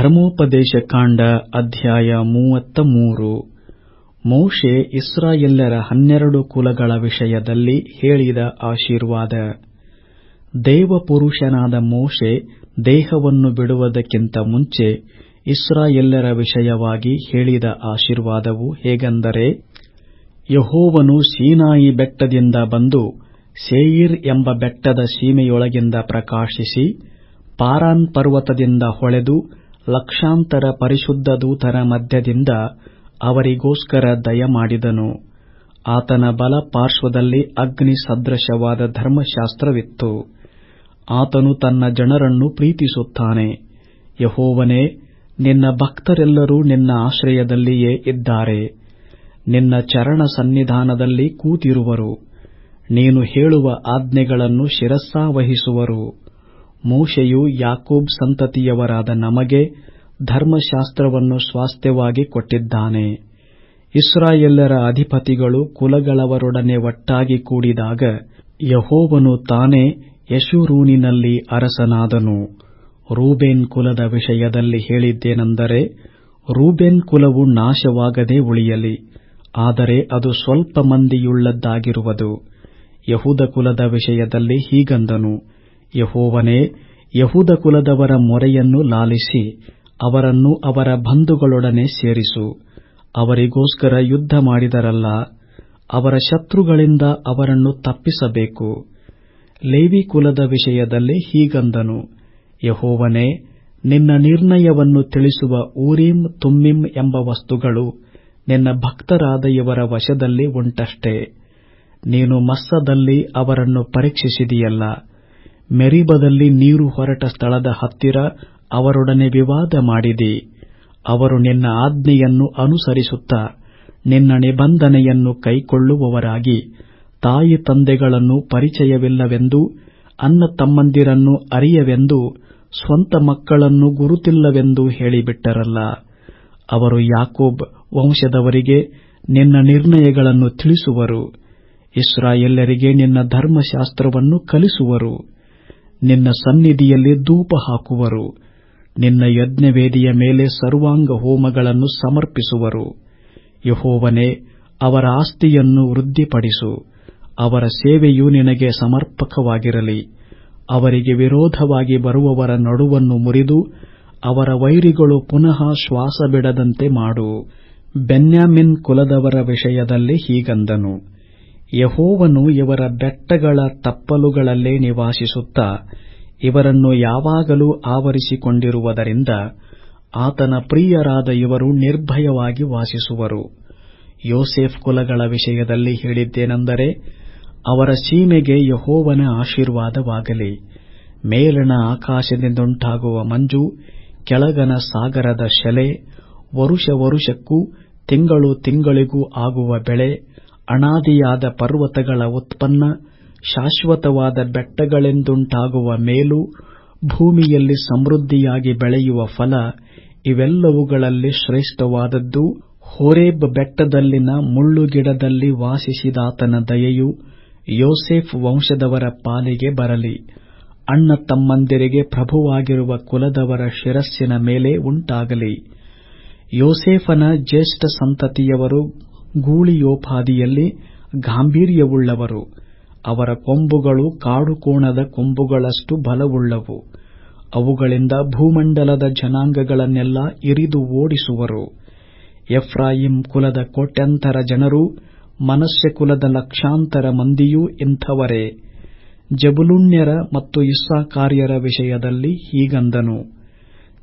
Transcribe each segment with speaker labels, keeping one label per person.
Speaker 1: ಧರ್ಮೋಪದೇಶ ಕಾಂಡ ಅಧ್ಯಾಯ ಮೂವತ್ತ ಮೂರು. ಮೋಶೆ ಇಸ್ರಾಯೆಲ್ಲರ ಹನ್ನೆರಡು ಕುಲಗಳ ವಿಷಯದಲ್ಲಿ ಹೇಳಿದ ಆಶೀರ್ವಾದ. ದೇವಪುರುಷನಾದ ಮೋಶೆ ದೇಹವನ್ನು ಬಿಡುವುದಕ್ಕಿಂತ ಮುಂಚೆ ಇಸ್ರಾಯೆಲ್ಲರ ವಿಷಯವಾಗಿ ಹೇಳಿದ ಆಶೀರ್ವಾದವು ಹೇಗೆಂದರೆ, ಯಹೋವನು ಸೀನಾಯಿ ಬೆಟ್ಟದಿಂದ ಬಂದು ಸೇಯಿರ್ ಎಂಬ ಬೆಟ್ಟದ ಸೀಮೆಯೊಳಗಿಂದ ಪ್ರಕಾಶಿಸಿ ಪಾರಾನ್ ಪರ್ವತದಿಂದ ಹೊಳೆದು ಲಕ್ಷಾಂತರ ಪರಿಶುದ್ಧ ದೂತರ ಮಧ್ಯದಿಂದ ಅವರಿಗೋಸ್ಕರ ದಯಮಾಡಿದನು ಆತನ ಬಲ ಪಾರ್ಶ್ವದಲ್ಲಿ ಅಗ್ನಿ ಸದೃಶವಾದ ಧರ್ಮಶಾಸ್ತ್ರವಿತ್ತು. ಆತನು ತನ್ನ ಜನರನ್ನು ಪ್ರೀತಿಸುತ್ತಾನೆ. ಯಹೋವನೇ, ನಿನ್ನ ಭಕ್ತರೆಲ್ಲರೂ ನಿನ್ನ ಆಶ್ರಯದಲ್ಲಿಯೇ ಇದ್ದಾರೆ. ನಿನ್ನ ಚರಣ ಸನ್ನಿಧಾನದಲ್ಲಿ ಕೂತಿರುವರು. ನೀನು ಹೇಳುವ ಆಜ್ಞೆಗಳನ್ನು ಶಿರಸ್ಸಾವಹಿಸುವರು. ಮೋಶೆಯು ಯಾಕೋಬ್ ಸಂತತಿಯವರಾದ ನಮಗೆ ಧರ್ಮಶಾಸ್ತ್ರವನ್ನು ಸ್ವಾಸ್ಥ್ಯವಾಗಿ ಕೊಟ್ಟಿದ್ದಾನೆ. ಇಸ್ರಾಯೆಲ್ಲರ ಅಧಿಪತಿಗಳು ಕುಲಗಳವರೊಡನೆ ಒಟ್ಟಾಗಿ ಕೂಡಿದಾಗ ಯಹೋವನು ತಾನೇ ಯಶುರೂನಿನಲ್ಲಿ ಅರಸನಾದನು. ರೂಬೇನ್ ಕುಲದ ವಿಷಯದಲ್ಲಿ ಹೇಳಿದ್ದೇನೆಂದರೆ, ರೂಬೇನ್ ಕುಲವು ನಾಶವಾಗದೆ ಉಳಿಯಲಿ, ಆದರೆ ಅದು ಸ್ವಲ್ಪ ಮಂದಿಯುಳ್ಳದ್ದಾಗಿರುವುದು. ಯಹೂದ ಕುಲದ ವಿಷಯದಲ್ಲಿ ಹೀಗಂದನು. ಯಹೋವನೇ, ಯಹೂದ ಕುಲದವರ ಮೊರೆಯನ್ನು ಲಾಲಿಸಿ, ಅವರನ್ನು ಅವರ ಬಂಧುಗಳೊಡನೆ ಸೇರಿಸು. ಅವರಿಗೋಸ್ಕರ ಯುದ್ಧ ಮಾಡಿದರಲ್ಲ, ಅವರ ಶತ್ರುಗಳಿಂದ ಅವರನ್ನು ತಪ್ಪಿಸಬೇಕು. ಲೇವಿ ಕುಲದ ವಿಷಯದಲ್ಲಿ ಹೀಗಂದನು, ಯಹೋವನೇ, ನಿನ್ನ ನಿರ್ಣಯವನ್ನು ತಿಳಿಸುವ ಊರಿಂ ತುಮ್ಮಿಮ್ ಎಂಬ ವಸ್ತುಗಳು ನಿನ್ನ ಭಕ್ತರಾದ ಇವರ ವಶದಲ್ಲಿ ಉಂಟಷ್ಟೇ. ನೀನು ಮಸ್ಸದಲ್ಲಿ ಅವರನ್ನು ಪರೀಕ್ಷಿಸಿದಿಯಲ್ಲ. ಮೆರಿಬದಲ್ಲಿ ನೀರು ಹೊರಟ ಸ್ಥಳದ ಹತ್ತಿರ ಅವರೊಡನೆ ವಿವಾದ ಮಾಡಿದಿ. ಅವರು ನಿನ್ನ ಆಜ್ಞೆಯನ್ನು ಅನುಸರಿಸುತ್ತಾ ನಿನ್ನ ನಿಬಂಧನೆಯನ್ನು ಕೈಕೊಳ್ಳುವವರಾಗಿ ತಾಯಿ ತಂದೆಗಳನ್ನು ಪರಿಚಯವಿಲ್ಲವೆಂದು, ಅನ್ನ ತಮ್ಮಂದಿರನ್ನು ಅರಿಯವೆಂದು, ಸ್ವಂತ ಮಕ್ಕಳನ್ನು ಗುರುತಿಲ್ಲವೆಂದು ಹೇಳಿಬಿಟ್ಟರಲ್ಲ. ಅವರು ಯಾಕೋಬ್ ವಂಶದವರಿಗೆ ನಿನ್ನ ನಿರ್ಣಯಗಳನ್ನು ತಿಳಿಸುವರು. ಇಸ್ರಾಯೆಲ್ಲರಿಗೆ ನಿನ್ನ ಧರ್ಮಶಾಸ್ತ್ರವನ್ನು ಕಲಿಸುವರು. ನಿನ್ನ ಸನ್ನಿಧಿಯಲ್ಲಿ ಧೂಪ ಹಾಕುವರು. ನಿನ್ನ ಯಜ್ಞವೇದಿಯ ಮೇಲೆ ಸರ್ವಾಂಗ ಹೋಮಗಳನ್ನು ಸಮರ್ಪಿಸುವರು. ಯಹೋವನೇ, ಅವರ ಆಸ್ತಿಯನ್ನು ವೃದ್ಧಿಪಡಿಸು. ಅವರ ಸೇವೆಯು ನಿನಗೆ ಸಮರ್ಪಕವಾಗಿರಲಿ. ಅವರಿಗೆ ವಿರೋಧವಾಗಿ ಬರುವವರ ನಡುವನ್ನು ಮುರಿದು, ಅವರ ವೈರಿಗಳು ಪುನಃ ಶ್ವಾಸ ಬಿಡದಂತೆ ಮಾಡು. ಬೆನ್ಯಾಮಿನ್ ಕುಲದವರ ವಿಷಯದಲ್ಲಿ ಹೀಗಂದನು. ಯಹೋವನು ಇವರ ಬೆಟ್ಟಗಳ ತಪ್ಪಲುಗಳಲ್ಲೇ ನಿವಾಸಿಸುತ್ತಾ ಇವರನ್ನು ಯಾವಾಗಲೂ ಆವರಿಸಿಕೊಂಡಿರುವುದರಿಂದ ಆತನ ಪ್ರಿಯರಾದ ಇವರು ನಿರ್ಭಯವಾಗಿ ವಾಸಿಸುವರು. ಯೋಸೆಫ್ ಕುಲಗಳ ವಿಷಯದಲ್ಲಿ ಹೇಳಿದ್ದೇನೆಂದರೆ, ಅವರ ಸೀಮೆಗೆ ಯಹೋವನ ಆಶೀರ್ವಾದವಾಗಲಿ. ಮೇಲಣ ಆಕಾಶದಿಂದಂಟಾಗುವ ಮಂಜು, ಕೆಳಗನ ಸಾಗರದ ಶೆಲೆ, ವರುಷ ವರುಷಕ್ಕೂ, ತಿಂಗಳು ತಿಂಗಳಿಗೂ ಆಗುವ ಬೆಳೆ ಅಣಾದಿಯಾದ ಪರ್ವತಗಳ ಉತ್ಪನ್ನ, ಶಾಶ್ವತವಾದ ಬೆಟ್ಟಗಳೆಂದುಂಟಾಗುವ ಮೇಲು, ಭೂಮಿಯಲ್ಲಿ ಸಮೃದ್ಧಿಯಾಗಿ ಬೆಳೆಯುವ ಫಲ, ಇವೆಲ್ಲವುಗಳಲ್ಲಿ ಶ್ರೇಷ್ಠವಾದದ್ದು ಹೋರೇಬ್ ಬೆಟ್ಟದಲ್ಲಿನ ಮುಳ್ಳುಗಿಡದಲ್ಲಿ ವಾಸಿಸಿದಾತನ ದಯೆಯು ಯೋಸೆಫ್ ವಂಶದವರ ಪಾಲಿಗೆ ಬರಲಿ. ಅಣ್ಣ ತಮ್ಮಂದಿರಿಗೆ ಪ್ರಭುವಾಗಿರುವ ಕುಲದವರ ಶಿರಸ್ಸಿನ ಮೇಲೆ ಉಂಟಾಗಲಿ. ಯೋಸೇಫನ ಜ್ಯೇಷ್ಠ ಸಂತತಿಯವರು ಗೂಳಿಯೋಪಾದಿಯಲ್ಲಿ ಗಾಂಭೀರ್ಯವುಳ್ಳವರು. ಅವರ ಕೊಂಬುಗಳು ಕಾಡುಕೋಣದ ಕೊಂಬುಗಳಷ್ಟು ಬಲವುಳ್ಳವು. ಅವುಗಳಿಂದ ಭೂಮಂಡಲದ ಜನಾಂಗಗಳನ್ನೆಲ್ಲ ಇರಿದು ಓಡಿಸುವರು. ಎಫ್ರಾಯಿಂ ಕುಲದ ಕೋಟ್ಯಂತರ ಜನರು, ಮನಸ್ಸೆ ಕುಲದ ಲಕ್ಷಾಂತರ ಮಂದಿಯೂ ಇಂಥವರೇ. ಜಬುಲುಣ್ಯರ ಮತ್ತು ಇಸ್ಸಾಕಾರ್ಯರ ವಿಷಯದಲ್ಲಿ ಹೀಗಂದನು.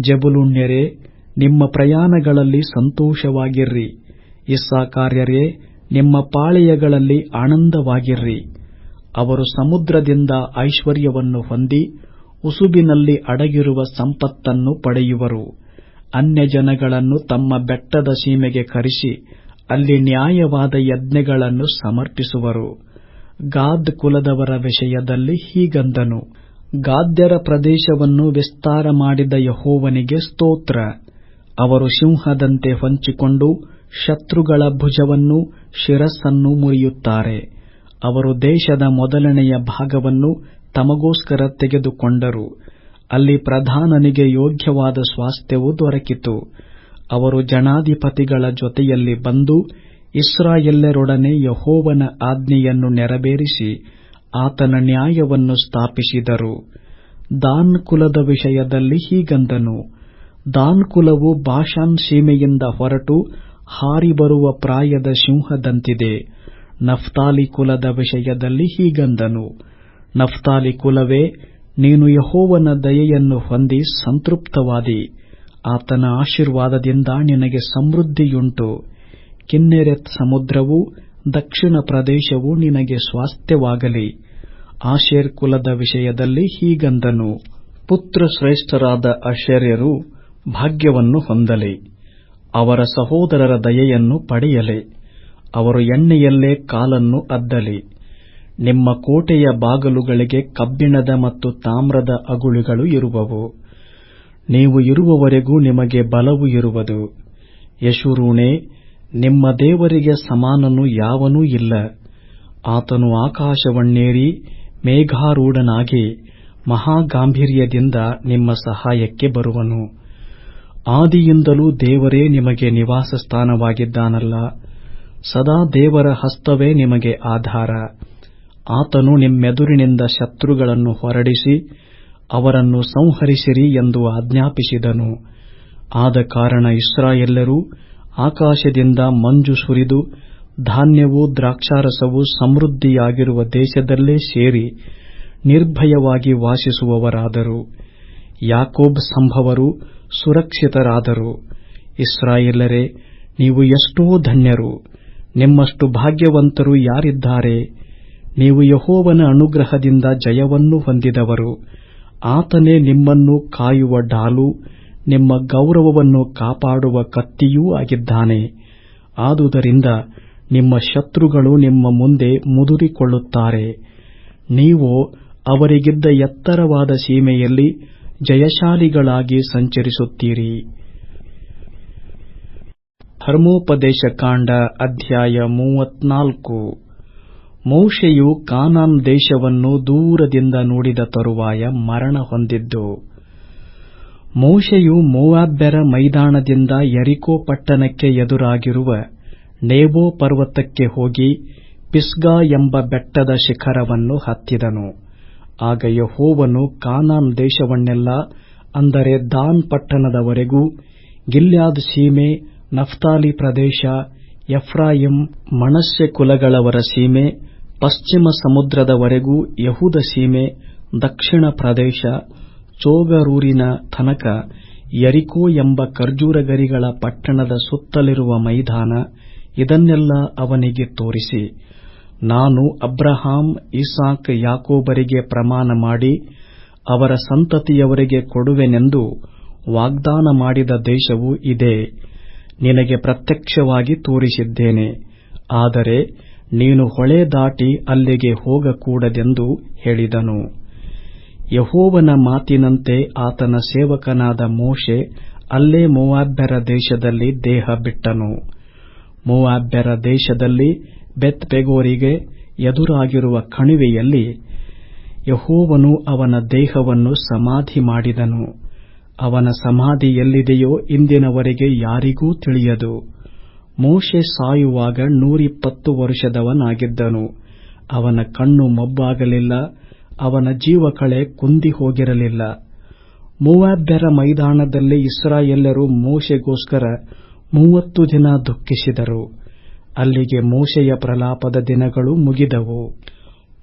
Speaker 1: ಜಬುಲುಣ್ಯರೇ ನಿಮ್ಮ ಪ್ರಯಾಣಗಳಲ್ಲಿ ಸಂತೋಷವಾಗಿರ್ರಿ. ಇಸ್ಸಾಕಾರ್ಯರೇ ನಿಮ್ಮ ಪಾಳೆಯಗಳಲ್ಲಿ ಆನಂದವಾಗಿರ್ರಿ. ಅವರು ಸಮುದ್ರದಿಂದ ಐಶ್ವರ್ಯವನ್ನು ಹೊಂದಿ, ಉಸುಬಿನಲ್ಲಿ ಅಡಗಿರುವ ಸಂಪತ್ತನ್ನು ಪಡೆಯುವರು. ಅನ್ಯಜನಗಳನ್ನು ತಮ್ಮ ಬೆಟ್ಟದ ಸೀಮೆಗೆ ಕರೆಸಿ, ಅಲ್ಲಿ ನ್ಯಾಯವಾದ ಯಜ್ಞಗಳನ್ನು ಸಮರ್ಪಿಸುವರು. ಗಾದ್ ಕುಲದವರ ವಿಷಯದಲ್ಲಿ ಹೀಗಂದನು, ಗಾದ್ಯರ ಪ್ರದೇಶವನ್ನು ವಿಸ್ತಾರ ಮಾಡಿದ ಯಹೋವನಿಗೆ ಸ್ತೋತ್ರ. ಅವರು ಸಿಂಹದಂತೆ ಹೊಂಚಿಕೊಂಡು ಶತ್ರುಗಳ ಭುಜವನ್ನು ಶಿರಸ್ಸನ್ನು ಮುರಿಯುತ್ತಾರೆ. ಅವರು ದೇಶದ ಮೊದಲನೆಯ ಭಾಗವನ್ನು ತಮಗೋಸ್ಕರ ತೆಗೆದುಕೊಂಡರು. ಅಲ್ಲಿ ಪ್ರಧಾನನಿಗೆ ಯೋಗ್ಯವಾದ ಸ್ವಾಸ್ಥ್ಯವು ದೊರಕಿತು. ಅವರು ಜನಾಧಿಪತಿಗಳ ಜೊತೆಯಲ್ಲಿ ಬಂದು ಇಸ್ರಾಯೆಲ್ಲರೊಡನೆ ಯಹೋವನ ಆಜ್ಞೆಯನ್ನು ನೆರವೇರಿಸಿ ಆತನ ನ್ಯಾಯವನ್ನು ಸ್ಥಾಪಿಸಿದರು. ದಾನ್ ಕುಲದ ವಿಷಯದಲ್ಲಿ ಹೀಗಂದನು. ದಾನ್ ಕುಲವು ಭಾಷಾನ್ ಸೀಮೆಯಿಂದ ಹೊರಟು ಹಾರಿ ಬರುವ ಪ್ರಾಯದ ಸಿಂಹದಂತಿದೆ. ನಫ್ತಾಲಿ ಕುಲದ ವಿಷಯದಲ್ಲಿ ಹೀಗಂದನು. ನಫ್ತಾಲಿ ಕುಲವೇ, ನೀನು ಯಹೋವನ ದಯೆಯನ್ನು ಹೊಂದಿ ಸಂತೃಪ್ತವಾದಿ. ಆತನ ಆಶೀರ್ವಾದದಿಂದ ನಿನಗೆ ಸಮೃದ್ಧಿಯುಂಟು. ಕಿನ್ನೆರೆತ್ ಸಮುದ್ರವು ದಕ್ಷಿಣ ಪ್ರದೇಶವು ನಿನಗೆ ಸ್ವಾಸ್ಥ್ಯವಾಗಲಿ. ಆಶೇರ್ ಕುಲದ ವಿಷಯದಲ್ಲಿ ಹೀಗಂದನು. ಪುತ್ರ ಶ್ರೇಷ್ಠರಾದ ಆಶ್ಚರ್ಯರು ಭಾಗ್ಯವನ್ನು ಹೊಂದಲಿ. ಅವರ ಸಹೋದರರ ದಯೆಯನ್ನು ಪಡೆಯಲಿ. ಅವರು ಎಣ್ಣೆಯಲ್ಲೇ ಕಾಲನ್ನು ಅದ್ದಲಿ ನಿಮ್ಮ ಕೋಟೆಯ ಬಾಗಲುಗಳಿಗೆ ಕಬ್ಬಿಣದ ಮತ್ತು ತಾಮ್ರದ ಅಗುಳಿಗಳು ಇರುವವು. ನೀವು ಇರುವವರೆಗೂ ನಿಮಗೆ ಬಲವು ಇರುವುದು. ಯಶುರೂಣೆ ನಿಮ್ಮ ದೇವರಿಗೆ ಸಮಾನನು ಯಾವನೂ ಇಲ್ಲ. ಆತನು ಆಕಾಶವನ್ನೇರಿ ಮೇಘಾರೂಢನಾಗಿ ಮಹಾಗಾಂಭೀರ್ಯದಿಂದ ನಿಮ್ಮ ಸಹಾಯಕ್ಕೆ ಬರುವನು. ಆದಿಯಿಂದಲೂ ದೇವರೇ ನಿಮಗೆ ನಿವಾಸ ಸ್ಥಾನವಾಗಿದ್ದಾನಲ್ಲ ಸದಾ ದೇವರ ಹಸ್ತವೇ ನಿಮಗೆ ಆಧಾರ. ಆತನು ನಿಮ್ಮೆದುರಿನಿಂದ ಶತ್ರುಗಳನ್ನು ಹೊರಡಿಸಿ ಅವರನ್ನು ಸಂಹರಿಸಿರಿ ಎಂದು ಆಜ್ಞಾಪಿಸಿದನು. ಆದ ಕಾರಣ ಇಸ್ರಾಯೆಲ್ಲರೂ ಆಕಾಶದಿಂದ ಮಂಜು ಸುರಿದು ಧಾನ್ಯವೂ ದ್ರಾಕ್ಷಾರಸವೂ ಸಮೃದ್ಧಿಯಾಗಿರುವ ದೇಶದಲ್ಲೇ ಸೇರಿ ನಿರ್ಭಯವಾಗಿ ವಾಸಿಸುವವರಾದರು. ಯಾಕೋಬ್ ಸಂಭವರು ಸುರಕ್ಷಿತರಾದರು. ಇಸ್ರಾಯೇಲರೇ, ನೀವು ಎಷ್ಟೋ ಧನ್ಯರು. ನಿಮ್ಮಷ್ಟು ಭಾಗ್ಯವಂತರು ಯಾರಿದ್ದಾರೆ? ನೀವು ಯಹೋವನ ಅನುಗ್ರಹದಿಂದ ಜಯವನ್ನು ಹೊಂದಿದವರು. ಆತನೇ ನಿಮ್ಮನ್ನು ಕಾಯುವ ಡಾಲು, ನಿಮ್ಮ ಗೌರವವನ್ನು ಕಾಪಾಡುವ ಕತ್ತಿಯೂ ಆಗಿದ್ದಾನೆ. ಆದುದರಿಂದ ನಿಮ್ಮ ಶತ್ರುಗಳು ನಿಮ್ಮ ಮುಂದೆ ಮುದುರಿಕೊಳ್ಳುತ್ತಾರೆ. ನೀವು ಅವರಿಗಿದ್ದ ಎತ್ತರವಾದ ಸೀಮೆಯಲ್ಲಿ ಜಯಶಾಲಿಗಳಾಗಿ ಸಂಚರಿಸುತ್ತೀರಿ. ಧರ್ಮೋಪದೇಶ ಕಾಂಡ ಅಧ್ಯಾಯ ಮೂವತ್ನಾಲ್ಕು. ಮೋಶೆಯು ಕಾನಾನ್ ದೇಶವನ್ನು ದೂರದಿಂದ ನೋಡಿದ ತರುವಾಯ ಮರಣ ಹೊಂದಿದ್ದು, ಮೋಶೆಯು ಮೋವಾಬ್ಯರ ಮೈದಾನದಿಂದ ಯರಿಕೋ ಪಟ್ಟಣಕ್ಕೆ ಎದುರಾಗಿರುವ ನೇಬೋ ಪರ್ವತಕ್ಕೆ ಹೋಗಿ ಪಿಸ್ಗಾ ಎಂಬ ಬೆಟ್ಟದ ಶಿಖರವನ್ನು ಹತ್ತಿದನು. ಆಗ ಯಹೋವನು ಕಾನಾನ್ ದೇಶವನ್ನೆಲ್ಲ, ಅಂದರೆ ದಾನ್ ಪಟ್ಟಣದವರೆಗೂ, ಗಿಲ್ಯಾದ್ ಸೀಮೆ, ನಫ್ತಾಲಿ ಪ್ರದೇಶ ಎಫ್ರಾಯಿಂ ಮಣಸ್ಸೆ ಕುಲಗಳವರ ಸೀಮೆ, ಪಶ್ಚಿಮ ಸಮುದ್ರದವರೆಗೂ ಯಹೂದ ಸೀಮೆ, ದಕ್ಷಿಣ ಪ್ರದೇಶ, ಚೋಗರೂರಿನ ತನಕ, ಯರಿಕೋ ಎಂಬ ಖರ್ಜೂರಗರಿಗಳ ಪಟ್ಟಣದ ಸುತ್ತಲಿರುವ ಮೈದಾನ, ಇದನ್ನೆಲ್ಲ ಅವನಿಗೆ ತೋರಿಸಿ. ನಾನು ಅಬ್ರಹಾಂ, ಇಸಾಕ್, ಯಾಕೋಬರಿಗೆ ಪ್ರಮಾಣ ಮಾಡಿ ಅವರ ಸಂತತಿಯವರಿಗೆ ಕೊಡುವೆನೆಂದು ವಾಗ್ದಾನ ಮಾಡಿದ ದೇಶವು ಇದೆ. ನಿನಗೆ ಪ್ರತ್ಯಕ್ಷವಾಗಿ ತೋರಿಸಿದ್ದೇನೆ. ಆದರೆ ನೀನು ಹೊಳೆ ದಾಟಿ ಅಲ್ಲಿಗೆ ಹೋಗಕೂಡದೆಂದು ಹೇಳಿದನು. ಯಹೋವನ ಮಾತಿನಂತೆ ಆತನ ಸೇವಕನಾದ ಮೋಶೆ ಅಲ್ಲೇ ಮೋವಾಬ್ಯರ ದೇಶದಲ್ಲಿ ದೇಹ ಬಿಟ್ಟನು. ಮೋವಾಬ್ಯರ ದೇಶದಲ್ಲಿ ಬೆತ್ ಪೆಗೋರಿಗೆ ಎದುರಾಗಿರುವ ಕಣಿವೆಯಲ್ಲಿ ಯಹೋವನು ಅವನ ದೇಹವನ್ನು ಸಮಾಧಿ ಮಾಡಿದನು. ಅವನ ಸಮಾಧಿ ಎಲ್ಲಿದೆಯೋ ಇಂದಿನವರೆಗೆ ಯಾರಿಗೂ ತಿಳಿಯದು. ಮೋಶೆ ಸಾಯುವಾಗ ನೂರಿಪ್ಪತ್ತು ವರ್ಷದವನಾಗಿದ್ದನು. ಅವನ ಕಣ್ಣು ಮಬ್ಬಾಗಲಿಲ್ಲ, ಅವನ ಜೀವಕಳೆ ಕುಂದಿ ಹೋಗಿರಲಿಲ್ಲ. ಮೂವಾಬ್ಯರ ಮೈದಾನದಲ್ಲಿ ಇಸ್ರಾಯೆಲ್ಲರೂ ಮೋಶೆಗೋಸ್ಕರ ಮೂವತ್ತು ದಿನ ದುಃಖಿಸಿದರು. ಅಲ್ಲಿಗೆ ಮೋಶೆಯ ಪ್ರಲಾಪದ ದಿನಗಳು ಮುಗಿದವು.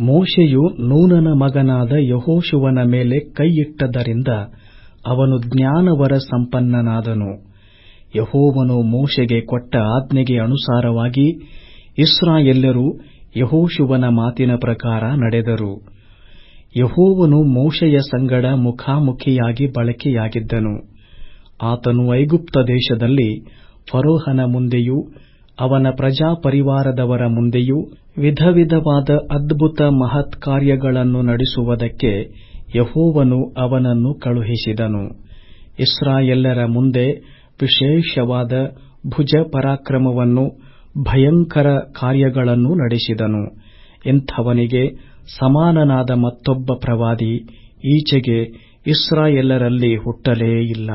Speaker 1: ಮೋಶೆಯು ನೂನನ ಮಗನಾದ ಯಹೋಶುವನ ಮೇಲೆ ಕೈಯಿಟ್ಟದರಿಂದ ಅವನು ಜ್ಞಾನವರ ಸಂಪನ್ನನಾದನು. ಯಹೋವನು ಮೋಶೆಗೆ ಕೊಟ್ಟ ಆಜ್ಞೆಗೆ ಅನುಸಾರವಾಗಿ ಇಸ್ರಾಯೆಲ್ಲರೂ ಯಹೋಶುವನ ಮಾತಿನ ಪ್ರಕಾರ ನಡೆದರು. ಯಹೋವನು ಮೋಶೆಯ ಸಂಗಡ ಮುಖಾಮುಖಿಯಾಗಿ ಬಳಕೆಯಾಗಿದ್ದನು. ಆತನು ಐಗುಪ್ತ ದೇಶದಲ್ಲಿ ಫರೋಹನ ಮುಂದೆಯೂ, ಅವನ ಪ್ರಜಾಪರಿವಾರದವರ ಮುಂದೆಯೂ ವಿಧವಿಧವಾದ ಅದ್ಭುತ ಮಹತ್ಕಾರ್ಯಗಳನ್ನು ನಡೆಸುವುದಕ್ಕೆ ಯೆಹೋವನು ಅವನನ್ನು ಕಳುಹಿಸಿದನು. ಇಸ್ರಾಯೇಲ್ಯರ ಮುಂದೆ ವಿಶೇಷವಾದ ಭುಜಪರಾಕ್ರಮವನ್ನೂ, ಭಯಂಕರ ಕಾರ್ಯಗಳನ್ನು ನಡೆಸಿದನು. ಇಂಥವನಿಗೆ ಸಮಾನನಾದ ಮತ್ತೊಬ್ಬ ಪ್ರವಾದಿ ಈಚೆಗೆ ಇಸ್ರಾಯೆಲ್ಲರಲ್ಲಿ ಹುಟ್ಟಲೇ ಇಲ್ಲ.